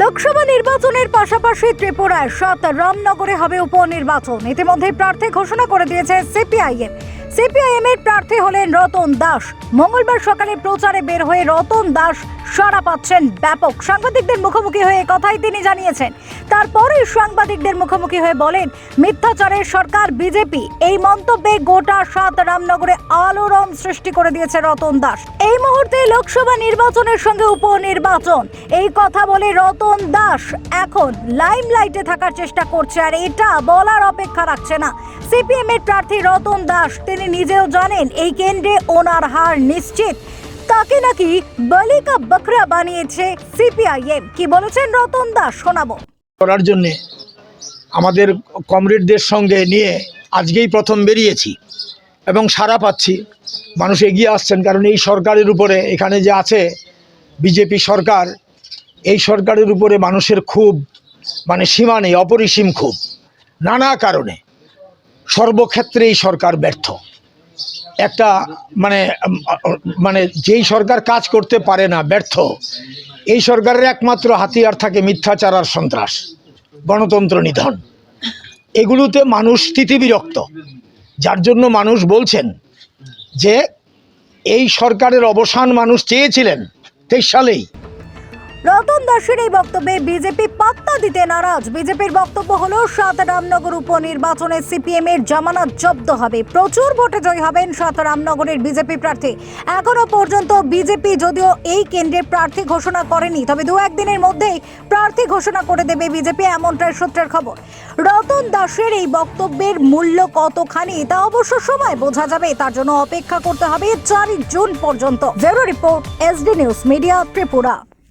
লোকসভা নির্বাচনের পাশাপাশি ত্রিপুরায় সাত রামনগরে হবে উপনির্বাচন। ইতিমধ্যে প্রার্থী ঘোষণা করে দিয়েছে সিপিআইএম সিপিআইএম এর প্রার্থী হলেন রতন দাস। মঙ্গলবার সকালে প্রচারে বের হয়ে রতন দাস সাড়া পাচ্ছেন ব্যাপক। সাংবাদিকদের মুখোমুখি হয়ে কথাই তিনি জানিয়েছেন। তারপরে সাংবাদিকদের মুখোমুখি হয়ে বলেন মিথ্যাচারের সরকার বিজেপি। এই মন্তব্যে গোটা সাত রামনগরে আলোড়ন সৃষ্টি করে দিয়েছে রতন দাস। এই মুহূর্তে লোকসভা নির্বাচনের সঙ্গে উপনির্বাচন। এই কথা বলে রতন দাস এখন লাইমলাইটে থাকার চেষ্টা করছে আর এটা বলার অপেক্ষা রাখছে না। সিপিএম এর প্রার্থী রতন দাস, তিনি নিজেও জানেন এই কেন্দ্রে ওনার হার নিশ্চিত। তাকে নাকি বলিকা বকরা বানিয়েছে সিপিআইএম কি বলেছেন রতন দাস শোনাবো। করার জন্যে আমাদের কমরেডদের সঙ্গে নিয়ে আজকেই প্রথম বেরিয়েছি এবং সারা পাচ্ছি। মানুষ এগিয়ে আসছেন, কারণ এই সরকারের উপরে, এখানে যে আছে বিজেপি সরকার, এই সরকারের উপরে মানুষের খুব মানে সীমা নেই, অপরিসীম খুব নানা কারণে সর্বক্ষেত্রে এই সরকার ব্যর্থ। একটা মানে মানে যেই সরকার কাজ করতে পারে না, ব্যর্থ, এই সরকারের একমাত্র হাতিয়ার থাকে মিথ্যাচার আর সন্ত্রাস, গণতন্ত্র নিধন। এগুলোতে মানুষ স্থিতিবিরক্ত যার জন্য মানুষ বলছেন যে, এই সরকারের অবসান মানুষ চেয়েছিলেন তেইশ সালেই। রতন দাসের এই বক্তব্যে বিজেপি পাত্তা দিতে নারাজ। বিজেপির বক্তব্য হলো সাত রামনগর উপনির্বাচনে সিপিএম এর জামানত জব্দ হবে। প্রচুর ভোটে জয় হবেন সাত রামনগরের বিজেপি প্রার্থী। এখনও পর্যন্ত বিজেপি যদিও এই কেন্দ্রে প্রার্থী ঘোষণা করেনি, তবে দু একদিনের মধ্যেই প্রার্থী ঘোষণা করে দেবে বিজেপি, এমনটাই সূত্রের খবর। রতন দাসের এই বক্তব্যের মূল্য কতখানি, তা অবশ্য সময় বোঝা যাবে। তার জন্য অপেক্ষা করতে হবে চারই জুন পর্যন্ত। Bureau report SD news media Tripura.